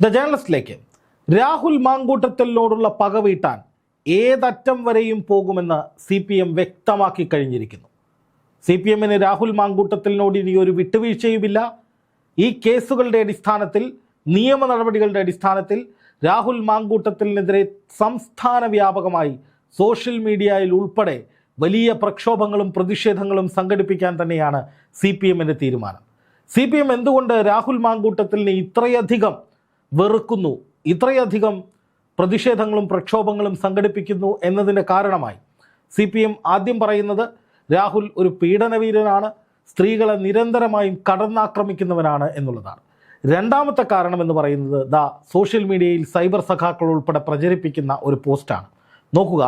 The ജേണലിസ്റ്റിലേക്ക് Rahul മാങ്കൂട്ടത്തലിനോടുള്ള പക വീട്ടാൻ ഏതറ്റം വരെയും പോകുമെന്ന് സി പി എം വ്യക്തമാക്കി കഴിഞ്ഞിരിക്കുന്നു. സി പി എമ്മിന് രാഹുൽ മാങ്കൂട്ടത്തലിനോട് ഇനി ഒരു വിട്ടുവീഴ്ചയുമില്ല. ഈ കേസുകളുടെ അടിസ്ഥാനത്തിൽ നിയമ നടപടികളുടെ അടിസ്ഥാനത്തിൽ രാഹുൽ മാങ്കൂട്ടത്തിനെതിരെ സംസ്ഥാന വ്യാപകമായി സോഷ്യൽ മീഡിയയിൽ ഉൾപ്പെടെ വലിയ പ്രക്ഷോഭങ്ങളും പ്രതിഷേധങ്ങളും സംഘടിപ്പിക്കാൻ തന്നെയാണ് സി പി എമ്മിന്റെ തീരുമാനം. സി പി എം എന്തുകൊണ്ട് രാഹുൽ മാങ്കൂട്ടത്തിലിനെ ഇത്രയധികം വെറുക്കുന്നു. ഇത്രയധികം പ്രതിഷേധങ്ങളും പ്രക്ഷോഭങ്ങളും സംഘടിപ്പിക്കുന്നു എന്നതിന്റെ കാരണമായി. സി പി എം ആദ്യം പറയുന്നത് രാഹുൽ ഒരു പീഡനവീരനാണ് സ്ത്രീകളെ നിരന്തരമായും കടന്നാക്രമിക്കുന്നവനാണ് എന്നുള്ളതാണ്. രണ്ടാമത്തെ കാരണം എന്ന് പറയുന്നത് ദ സോഷ്യൽ മീഡിയയിൽ സൈബർ സഖാക്കൾ ഉൾപ്പെടെ പ്രചരിപ്പിക്കുന്ന ഒരു പോസ്റ്റാണ്. നോക്കുക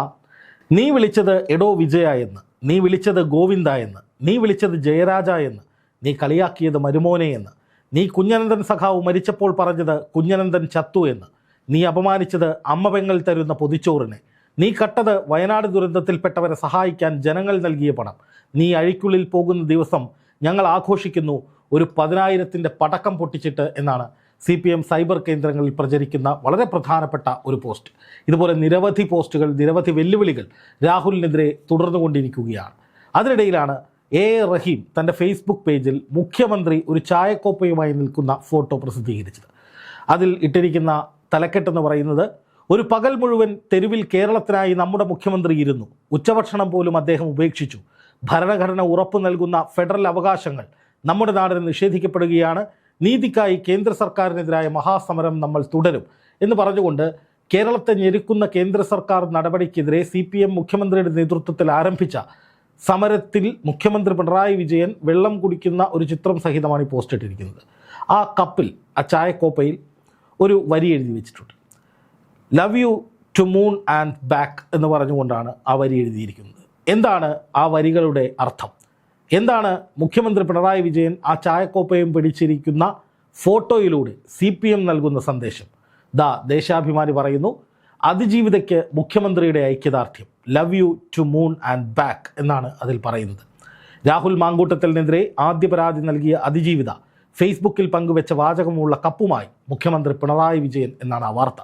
നീ വിളിച്ചത് എടോ വിജയ എന്ന് നീ വിളിച്ചത് ഗോവിന്ദ എന്ന് നീ വിളിച്ചത് ജയരാജ എന്ന് നീ കളിയാക്കിയത് മരുമോനെ എന്ന് നീ കുഞ്ഞനന്ദൻ സഖാവ് മരിച്ചപ്പോൾ പറഞ്ഞത് കുഞ്ഞനന്ദൻ ചത്തു എന്ന്. നീ അപമാനിച്ചത് അമ്മ പെങ്ങൾ തരുന്ന പൊതിച്ചോറിനെ. നീ കട്ടത് വയനാട് ദുരന്തത്തിൽപ്പെട്ടവരെ സഹായിക്കാൻ ജനങ്ങൾ നൽകിയ പണം. നീ അഴിക്കുള്ളിൽ പോകുന്ന ദിവസം ഞങ്ങൾ ആഘോഷിക്കുന്നു ഒരു പതിനായിരത്തിന്റെ പടക്കം പൊട്ടിച്ചിട്ട് എന്നാണ് സി പി എം സൈബർ കേന്ദ്രങ്ങളിൽ പ്രചരിക്കുന്ന വളരെ പ്രധാനപ്പെട്ട ഒരു പോസ്റ്റ്. ഇതുപോലെ നിരവധി പോസ്റ്റുകൾ നിരവധി വെല്ലുവിളികൾ രാഹുലിനെതിരെ തുടർന്നുകൊണ്ടിരിക്കുകയാണ്. അതിനിടയിലാണ് എ റഹീം തന്റെ ഫേസ്ബുക്ക് പേജിൽ മുഖ്യമന്ത്രി ഒരു ചായക്കോപ്പയുമായി നിൽക്കുന്ന ഫോട്ടോ പ്രസിദ്ധീകരിച്ചത്. അതിൽ ഇട്ടിരിക്കുന്ന തലക്കെട്ടെന്ന് പറയുന്നത് ഒരു പകൽ മുഴുവൻ തെരുവിൽ കേരളത്തിനായി നമ്മുടെ മുഖ്യമന്ത്രി ഇരുന്നു. ഉച്ചഭക്ഷണം പോലും അദ്ദേഹം ഉപേക്ഷിച്ചു. ഭരണഘടന ഉറപ്പു നൽകുന്ന ഫെഡറൽ അവകാശങ്ങൾ നമ്മുടെ നാടിന് നിഷേധിക്കപ്പെടുകയാണ്. നീതിക്കായി കേന്ദ്ര സർക്കാരിനെതിരായ മഹാസമരം നമ്മൾ തുടരും എന്ന് പറഞ്ഞുകൊണ്ട് കേരളത്തെ ഞെരുക്കുന്ന കേന്ദ്ര സർക്കാർ നടപടിക്കെതിരെ സി പി എം മുഖ്യമന്ത്രിയുടെ നേതൃത്വത്തിൽ ആരംഭിച്ച സമരത്തിൽ മുഖ്യമന്ത്രി പിണറായി വിജയൻ വെള്ളം കുടിക്കുന്ന ഒരു ചിത്രം സഹിതമാണ് ഈ പോസ്റ്റ് ഇട്ടിരിക്കുന്നത്. ആ കപ്പിൽ ആ ചായക്കോപ്പയിൽ ഒരു വരി എഴുതി വെച്ചിട്ടുണ്ട്. Love you to moon and back എന്ന് പറഞ്ഞുകൊണ്ടാണ് ആ വരി എഴുതിയിരിക്കുന്നത്. എന്താണ് ആ വരികളുടെ അർത്ഥം? എന്താണ് മുഖ്യമന്ത്രി പിണറായി വിജയൻ ആ ചായക്കോപ്പയും പിടിച്ചിരിക്കുന്ന ഫോട്ടോയിലൂടെ സി പി എം നൽകുന്ന സന്ദേശം? ദാ ദേശാഭിമാനി പറയുന്നു അതിജീവിതയ്ക്ക് മുഖ്യമന്ത്രിയുടെ ഐക്യദാർഢ്യം. Love you to moon and back എന്നാണ് അതിൽ പറയുന്നത്. രാഹുൽ മാങ്കൂട്ടത്തിനെതിരെ ആദ്യ പരാതി നൽകിയ അതിജീവിത ഫേസ്ബുക്കിൽ പങ്കുവെച്ച വാചകമുള്ള കപ്പുമായി മുഖ്യമന്ത്രി പിണറായി വിജയൻ എന്നാണ് ആ വാർത്ത.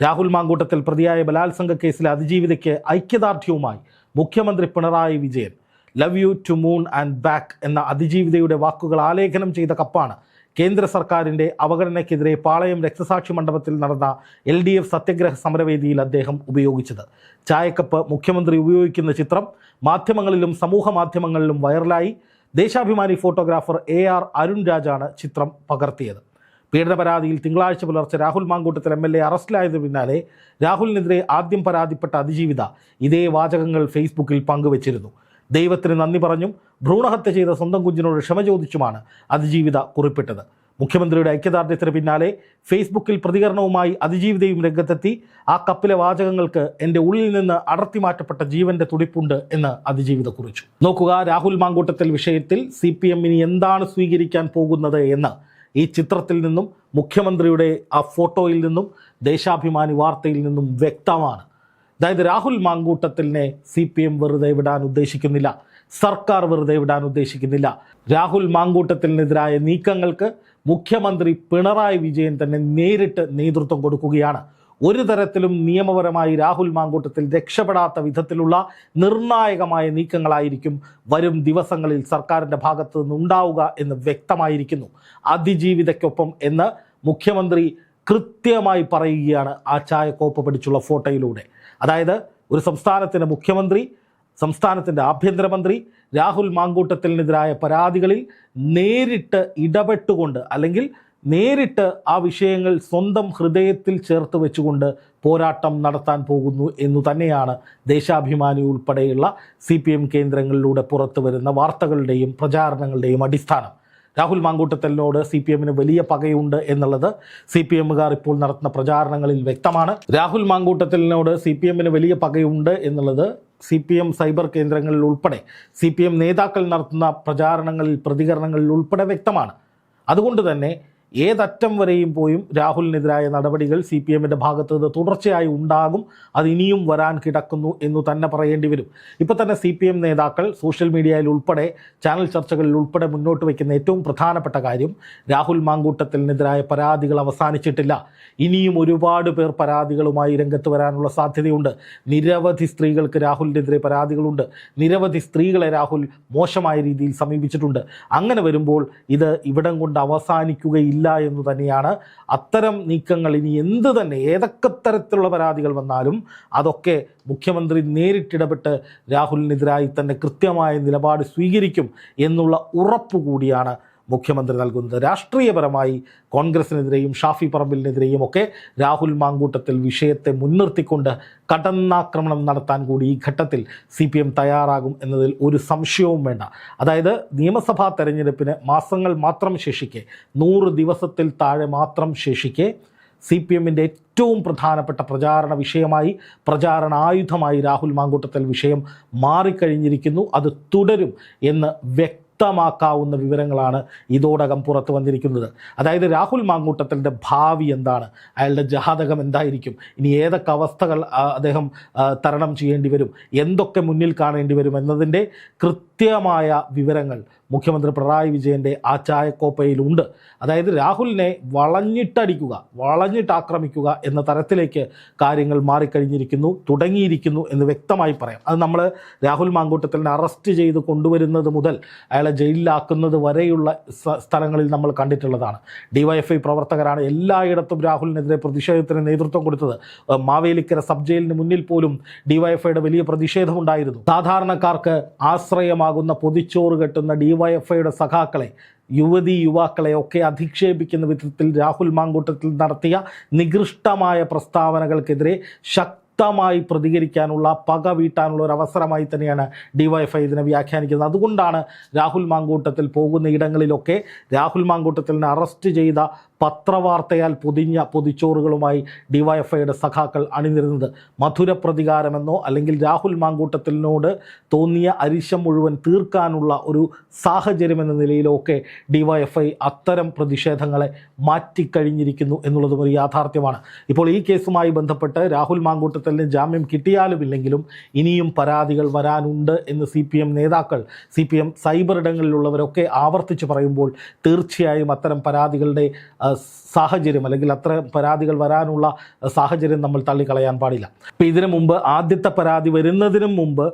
രാഹുൽ മാങ്കൂട്ടത്തിൽ പ്രതിയായ ബലാത്സംഗ കേസിലെ അതിജീവിതയ്ക്ക് ഐക്യദാർഢ്യവുമായി മുഖ്യമന്ത്രി Pinarayi Vijayan love you to moon and back എന്ന അതിജീവിതയുടെ വാക്കുകൾ ആലേഖനം ചെയ്ത കപ്പാണ് കേന്ദ്ര സർക്കാരിന്റെ അവഗണനയ്ക്കെതിരെ പാളയം രക്തസാക്ഷി മണ്ഡപത്തിൽ നടന്ന എൽ ഡി എഫ് സത്യഗ്രഹ സമരവേദിയിൽ അദ്ദേഹം ഉപയോഗിച്ചത്. ചായക്കപ്പ് മുഖ്യമന്ത്രി ഉപയോഗിക്കുന്ന ചിത്രം മാധ്യമങ്ങളിലും സമൂഹ മാധ്യമങ്ങളിലും വൈറലായി. Deshabhimani photographer A R Arun രാജാണ് ചിത്രം പകർത്തിയത്. പീഡന പരാതിയിൽ തിങ്കളാഴ്ച പുലർച്ചെ Rahul Mankoottathil M L A അറസ്റ്റിലായതിനു പിന്നാലെ രാഹുലിനെതിരെ ആദ്യം പരാതിപ്പെട്ട അതിജീവിത ഇതേ വാചകങ്ങൾ ഫേസ്ബുക്കിൽ പങ്കുവച്ചിരുന്നു. ദൈവത്തിന് നന്ദി പറഞ്ഞും. ഭ്രൂണഹത്യ ചെയ്ത സ്വന്തം കുഞ്ഞിനോട് ക്ഷമ ചോദിച്ചുമാണ് അതിജീവിത കുറിപ്പിട്ടത്. മുഖ്യമന്ത്രിയുടെ ഐക്യദാർഢ്യത്തിന് പിന്നാലെ ഫേസ്ബുക്കിൽ പ്രതികരണവുമായി അതിജീവിതയും രംഗത്തെത്തി. ആ കപ്പിലെ വാചകങ്ങൾക്ക് എന്റെ ഉള്ളിൽ നിന്ന് അടർത്തി മാറ്റപ്പെട്ട ജീവന്റെ തുടിപ്പുണ്ട് എന്ന് അതിജീവിത കുറിച്ചു. നോക്കുക രാഹുൽ മാങ്കൂട്ടത്തിൽ വിഷയത്തിൽ സി പി എമ്മിന് എന്താണ് സ്വീകരിക്കാൻ പോകുന്നത് എന്ന്. ഈ ചിത്രത്തിൽ നിന്നും മുഖ്യമന്ത്രിയുടെ ആ ഫോട്ടോയിൽ നിന്നും ദേശാഭിമാനി വാർത്തയിൽ നിന്നും വ്യക്തമാണ്. അതായത് രാഹുൽ മാങ്കൂട്ടത്തിലിനെ സി പി എം വെറുതെ വിടാൻ ഉദ്ദേശിക്കുന്നില്ല. സർക്കാർ വെറുതെ വിടാൻ ഉദ്ദേശിക്കുന്നില്ല. രാഹുൽ മാങ്കൂട്ടത്തിനെതിരായ നീക്കങ്ങൾക്ക് മുഖ്യമന്ത്രി പിണറായി വിജയൻ തന്നെ നേരിട്ട് നേതൃത്വം കൊടുക്കുകയാണ്. ഒരു തരത്തിലും നിയമപരമായി രാഹുൽ മാങ്കൂട്ടത്തിൽ രക്ഷപ്പെടാത്ത വിധത്തിലുള്ള നിർണായകമായ നീക്കങ്ങളായിരിക്കും വരും ദിവസങ്ങളിൽ സർക്കാരിന്റെ ഭാഗത്തു നിന്നുണ്ടാവുക എന്ന് വ്യക്തമായിരിക്കുന്നു. അതിജീവിതയ്ക്കൊപ്പം എന്ന് മുഖ്യമന്ത്രി കൃത്യമായി പറയുകയാണ് ആ ചായക്കോപ്പ് പിടിച്ചുള്ള ഫോട്ടോയിലൂടെ. അതായത് ഒരു സംസ്ഥാനത്തിന്റെ മുഖ്യമന്ത്രി സംസ്ഥാനത്തിന്റെ ആഭ്യന്തരമന്ത്രി രാഹുൽ മാങ്കൂട്ടത്തിനെതിരായ പരാതികളിൽ നേരിട്ട് ഇടപെട്ടുകൊണ്ട് അല്ലെങ്കിൽ നേരിട്ട് ആ വിഷയങ്ങൾ സ്വന്തം ഹൃദയത്തിൽ ചേർത്ത് വെച്ചുകൊണ്ട് പോരാട്ടം നടത്താൻ പോകുന്നു എന്നു തന്നെയാണ് ദേശാഭിമാനി ഉൾപ്പെടെയുള്ള സി കേന്ദ്രങ്ങളിലൂടെ പുറത്തു വരുന്ന വാർത്തകളുടെയും പ്രചാരണങ്ങളുടെയും അടിസ്ഥാനം. രാഹുൽ മാങ്കൂട്ടത്തലിനോട് സി പി എമ്മിന് വലിയ പകയുണ്ട് എന്നുള്ളത് സി പി എമ്മുകാർ ഇപ്പോൾ നടത്തുന്ന പ്രചാരണങ്ങളിൽ വ്യക്തമാണ്. രാഹുൽ മാങ്കൂട്ടത്തലിനോട് സി പി എമ്മിന് വലിയ പകയുണ്ട് എന്നുള്ളത് സി പി എം സൈബർ കേന്ദ്രങ്ങളിൽ ഉൾപ്പെടെ സി പി എം നേതാക്കൾ നടത്തുന്ന പ്രചാരണങ്ങളിൽ പ്രതികരണങ്ങളിൽ ഉൾപ്പെടെ വ്യക്തമാണ്. അതുകൊണ്ട് തന്നെ ഏതറ്റം വരെയും പോയും രാഹുലിനെതിരായ നടപടികൾ സി പി എമ്മിന്റെ ഭാഗത്ത് നിന്ന് തുടർച്ചയായി ഉണ്ടാകും. അത് ഇനിയും വരാൻ കിടക്കുന്നു എന്ന് തന്നെ പറയേണ്ടി വരും. ഇപ്പോൾ തന്നെ സി പി എം നേതാക്കൾ സോഷ്യൽ മീഡിയയിൽ ഉൾപ്പെടെ ചാനൽ ചർച്ചകളിൽ ഉൾപ്പെടെ മുന്നോട്ട് വയ്ക്കുന്ന ഏറ്റവും പ്രധാനപ്പെട്ട കാര്യം രാഹുൽ മാങ്കൂട്ടത്തിനെതിരായ പരാതികൾ അവസാനിച്ചിട്ടില്ല. ഇനിയും ഒരുപാട് പേർ പരാതികളുമായി രംഗത്ത് വരാനുള്ള സാധ്യതയുണ്ട്. നിരവധി സ്ത്രീകൾക്ക് രാഹുലിനെതിരെ പരാതികളുണ്ട്. നിരവധി സ്ത്രീകളെ രാഹുൽ മോശമായ രീതിയിൽ സമീപിച്ചിട്ടുണ്ട്. അങ്ങനെ വരുമ്പോൾ ഇത് ഇവിടം കൊണ്ട് അവസാനിക്കുകയില്ല എന്ന് തന്നെയാണ് അത്തരം നീക്കങ്ങൾ ഇനി എന്ത് തന്നെ ഏതൊക്കെ തരത്തിലുള്ള പരാതികൾ വന്നാലും അതൊക്കെ മുഖ്യമന്ത്രി നേരിട്ടിടപെട്ട് രാഹുലിനെതിരായി തന്നെ കൃത്യമായ നിലപാട് സ്വീകരിക്കും എന്നുള്ള ഉറപ്പ് കൂടിയാണ് മുഖ്യമന്ത്രി നൽകുന്നത് രാഷ്ട്രീയപരമായി കോൺഗ്രസിനെതിരെയും ഷാഫി പറമ്പിലിനെതിരെയും ഒക്കെ രാഹുൽ മാങ്കൂട്ടത്തിൽ വിഷയത്തെ മുൻനിർത്തിക്കൊണ്ട് കടന്നാക്രമണം നടത്താൻ കൂടി ഈ ഘട്ടത്തിൽ സി പി എം തയ്യാറാകും എന്നതിൽ ഒരു സംശയവും വേണ്ട. അതായത് നിയമസഭാ തെരഞ്ഞെടുപ്പിന് മാസങ്ങൾ മാത്രം ശേഷിക്കെ നൂറ് ദിവസത്തിൽ താഴെ മാത്രം ശേഷിക്കെ സി പി എമ്മിന്റെ ഏറ്റവും പ്രധാനപ്പെട്ട പ്രചാരണ വിഷയമായി പ്രചാരണ ആയുധമായി രാഹുൽ മാങ്കൂട്ടത്തിൽ വിഷയം മാറിക്കഴിഞ്ഞിരിക്കുന്നു. അത് തുടരും എന്ന് വ്യക്തമാക്കാവുന്ന വിവരങ്ങളാണ് ഇതോടകം പുറത്തു വന്നിരിക്കുന്നത്. അതായത് രാഹുൽ മാങ്കൂട്ടത്തിന്റെ ഭാവി എന്താണ്? അയാളുടെ ജാതകം എന്തായിരിക്കും? ഇനി ഏതൊക്കെ അവസ്ഥകൾ അദ്ദേഹം തരണം ചെയ്യേണ്ടി വരും? എന്തൊക്കെ മുന്നിൽ കാണേണ്ടി വരും എന്നതിന്റെ കൃത്യമായ വിവരങ്ങൾ മുഖ്യമന്ത്രി പിണറായി വിജയന്റെ ആ ചായക്കോപ്പയിലുണ്ട്. അതായത് രാഹുലിനെ വളഞ്ഞിട്ടടിക്കുക വളഞ്ഞിട്ട് ആക്രമിക്കുക എന്ന തരത്തിലേക്ക് കാര്യങ്ങൾ മാറിക്കഴിഞ്ഞിരിക്കുന്നു തുടങ്ങിയിരിക്കുന്നു എന്ന് വ്യക്തമായി പറയാം. അത് നമ്മൾ രാഹുൽ മാങ്കൂട്ടത്തിലിനെ അറസ്റ്റ് ചെയ്ത് കൊണ്ടുവരുന്നത് മുതൽ അയാളെ ജയിലിലാക്കുന്നത് വരെയുള്ള സ്ഥലങ്ങളിൽ നമ്മൾ കണ്ടിട്ടുള്ളതാണ്. ഡിവൈഎഫ്ഐ പ്രവർത്തകരാണ് എല്ലായിടത്തും രാഹുലിനെതിരെ പ്രതിഷേധത്തിന് നേതൃത്വം കൊടുത്തത്. മാവേലിക്കര സബ് ജയിലിന് മുന്നിൽ പോലും ഡിവൈഎഫ്ഐയുടെ വലിയ പ്രതിഷേധമുണ്ടായിരുന്നു. സാധാരണക്കാർക്ക് ആശ്രയമാകുന്ന പൊതിച്ചോറ് കെട്ടുന്ന ഡിവൈഎഫ്ഐയുടെ സഖാക്കളെ യുവതി യുവാക്കളെ ഒക്കെ അധിക്ഷേപിക്കുന്ന വിധത്തിൽ രാഹുൽ മാങ്കൂട്ടത്തിൽ നടത്തിയ നികൃഷ്ടമായ പ്രസ്താവനകൾക്കെതിരെ ശക്തമായി പ്രതികരിക്കാനുള്ള പക വീട്ടാനുള്ള ഒരു അവസരമായി തന്നെയാണ് ഡിവൈഎഫ്ഐ ഇതിനെ വ്യാഖ്യാനിക്കുന്നത്. അതുകൊണ്ടാണ് രാഹുൽ മാങ്കൂട്ടത്തിൽ പോകുന്ന ഇടങ്ങളിലൊക്കെ രാഹുൽ മാങ്കൂട്ടത്തിനെ അറസ്റ്റ് ചെയ്ത പത്രവാർത്തയാൽ പൊതിഞ്ഞ പൊതിച്ചോറുകളുമായി ഡിവൈഎഫ്ഐയുടെ സഖാക്കൾ അണിനിരുന്നത് മധുര പ്രതികാരമെന്നോ അല്ലെങ്കിൽ രാഹുൽ മാങ്കൂട്ടത്തിനോട് തോന്നിയ അരിശം മുഴുവൻ തീർക്കാനുള്ള ഒരു സാഹചര്യമെന്ന നിലയിലോ ഒക്കെ ഡിവൈഎഫ്ഐ അത്തരം പ്രതിഷേധങ്ങളെ മാറ്റിക്കഴിഞ്ഞിരിക്കുന്നു എന്നുള്ളതും ഒരു യാഥാർത്ഥ്യമാണ്. ഇപ്പോൾ ഈ കേസുമായി ബന്ധപ്പെട്ട് രാഹുൽ മാങ്കൂട്ടത്തിന് ജാമ്യം കിട്ടിയാലും ഇല്ലെങ്കിലും ഇനിയും പരാതികൾ വരാനുണ്ട് എന്ന് സി പി എം നേതാക്കൾ സി പി എം സൈബർ ഇടങ്ങളിലുള്ളവരൊക്കെ ആവർത്തിച്ച് പറയുമ്പോൾ തീർച്ചയായും അത്തരം പരാതികളുടെ സാഹചര്യം അല്ലെങ്കിൽ അത്ര പരാതികൾ വരാനുള്ള സാഹചര്യം നമ്മൾ തള്ളിക്കളയാൻ പാടില്ല. ഇപ്പം ഇതിനു മുമ്പ് ആദ്യത്തെ പരാതി വരുന്നതിനും മുമ്പ്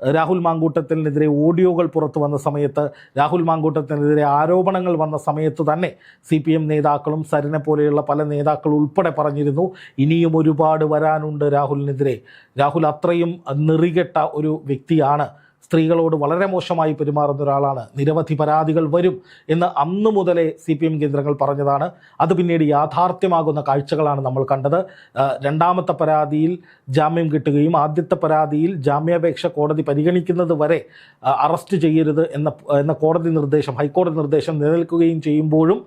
രാഹുൽ മാങ്കൂട്ടത്തിനെതിരെ ഓഡിയോകൾ പുറത്തു വന്ന സമയത്ത് രാഹുൽ മാങ്കൂട്ടത്തിനെതിരെ ആരോപണങ്ങൾ വന്ന സമയത്ത് തന്നെ സി പി എം നേതാക്കളും സരിനെ പോലെയുള്ള പല നേതാക്കൾ ഉൾപ്പെടെ പറഞ്ഞിരുന്നു ഇനിയും ഒരുപാട് വരാനുണ്ട് രാഹുലിനെതിരെ. രാഹുൽ അത്രയും നിറികെട്ട ഒരു വ്യക്തിയാണ്. സ്ത്രീകളോട് വളരെ മോശമായി പെരുമാറുന്ന ഒരാളാണ്. നിരവധി പരാതികൾ വരും എന്ന് അന്നു മുതലേ സി പി എം കേന്ദ്രങ്ങൾ പറഞ്ഞതാണ്. അത് പിന്നീട് യാഥാർത്ഥ്യമാകുന്ന കാഴ്ചകളാണ് നമ്മൾ കണ്ടത്. രണ്ടാമത്തെ പരാതിയിൽ ജാമ്യം കിട്ടുകയും ആദ്യത്തെ പരാതിയിൽ ജാമ്യാപേക്ഷ കോടതി പരിഗണിക്കുന്നത് വരെ അറസ്റ്റ് ചെയ്യരുത് എന്ന എന്ന കോടതി നിർദ്ദേശം ഹൈക്കോടതി നിർദ്ദേശം നിലനിൽക്കുകയും ചെയ്യുമ്പോഴും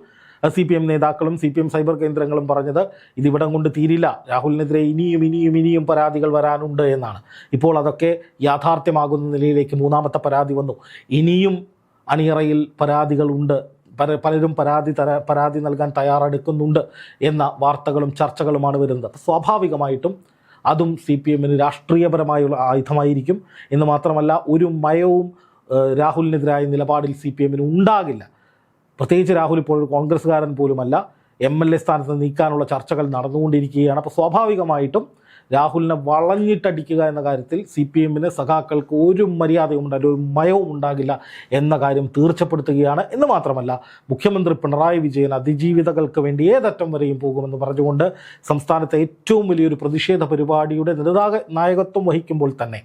സി പി എം നേതാക്കളും സി പി എം സൈബർ കേന്ദ്രങ്ങളും പറഞ്ഞത് ഇതിവിടം കൊണ്ട് തീരില്ല. രാഹുലിനെതിരെ ഇനിയും ഇനിയും ഇനിയും പരാതികൾ വരാനുണ്ട് എന്നാണ്. ഇപ്പോൾ അതൊക്കെ യാഥാർത്ഥ്യമാകുന്ന നിലയിലേക്ക് മൂന്നാമത്തെ പരാതി വന്നു. ഇനിയും അണിയറയിൽ പരാതികളുണ്ട് പല പലരും പരാതി തര പരാതി നൽകാൻ തയ്യാറെടുക്കുന്നുണ്ട് എന്ന വാർത്തകളും ചർച്ചകളുമാണ് വരുന്നത്. സ്വാഭാവികമായിട്ടും അതും സി പി എമ്മിന് രാഷ്ട്രീയപരമായുള്ള ആയുധമായിരിക്കും. എന്ന് മാത്രമല്ല ഒരു മയവും രാഹുലിനെതിരായ നിലപാടിൽ സി പി എമ്മിന് ഉണ്ടാകില്ല. പ്രത്യേകിച്ച് രാഹുൽ ഇപ്പോൾ കോൺഗ്രസ്സുകാരൻ പോലുമല്ല. എം എൽ എ സ്ഥാനത്ത് നീക്കാനുള്ള ചർച്ചകൾ നടന്നുകൊണ്ടിരിക്കുകയാണ്. അപ്പോൾ സ്വാഭാവികമായിട്ടും രാഹുലിനെ വളഞ്ഞിട്ടടിക്കുക എന്ന കാര്യത്തിൽ സി പി എമ്മിന് സഖാക്കൾക്ക് ഒരു മര്യാദയും ഉണ്ടാകില്ല ഒരു മയവും ഉണ്ടാകില്ല എന്ന കാര്യം തീർച്ചപ്പെടുത്തുകയാണ്. എന്ന് മാത്രമല്ല മുഖ്യമന്ത്രി പിണറായി വിജയൻ അതിജീവിതകൾക്ക് വേണ്ടി ഏതറ്റം വരെയും പോകുമെന്ന് പറഞ്ഞുകൊണ്ട് സംസ്ഥാനത്തെ ഏറ്റവും വലിയൊരു പ്രതിഷേധ പരിപാടിയുടെ നിർണായക നായകത്വം വഹിക്കുമ്പോൾ തന്നെ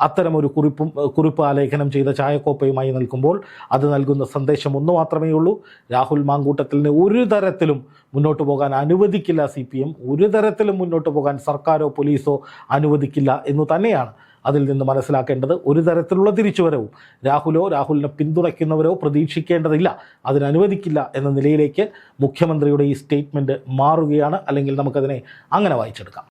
അത്തരമൊരു കുറിപ്പും കുറിപ്പ് ആലേഖനം ചെയ്ത ചായക്കോപ്പയുമായി നിൽക്കുമ്പോൾ അത് നൽകുന്ന സന്ദേശം ഒന്ന് മാത്രമേ ഉള്ളൂ. രാഹുൽ മാങ്കൂട്ടത്തിലിനെ ഒരു തരത്തിലും മുന്നോട്ട് പോകാൻ അനുവദിക്കില്ല സി പി എം ഒരു തരത്തിലും മുന്നോട്ട് പോകാൻ സർക്കാരോ പോലീസോ അനുവദിക്കില്ല എന്ന് തന്നെയാണ് അതിൽ നിന്ന് മനസ്സിലാക്കേണ്ടത്. ഒരു തരത്തിലുള്ള തിരിച്ചുവരവും രാഹുലോ രാഹുലിനെ പിന്തുണയ്ക്കുന്നവരോ പ്രതീക്ഷിക്കേണ്ടതില്ല. അതിനനുവദിക്കില്ല എന്ന നിലയിലേക്ക് മുഖ്യമന്ത്രിയുടെ ഈ സ്റ്റേറ്റ്മെന്റ് മാറുകയാണ്. അല്ലെങ്കിൽ നമുക്കതിനെ അങ്ങനെ വായിച്ചെടുക്കാം.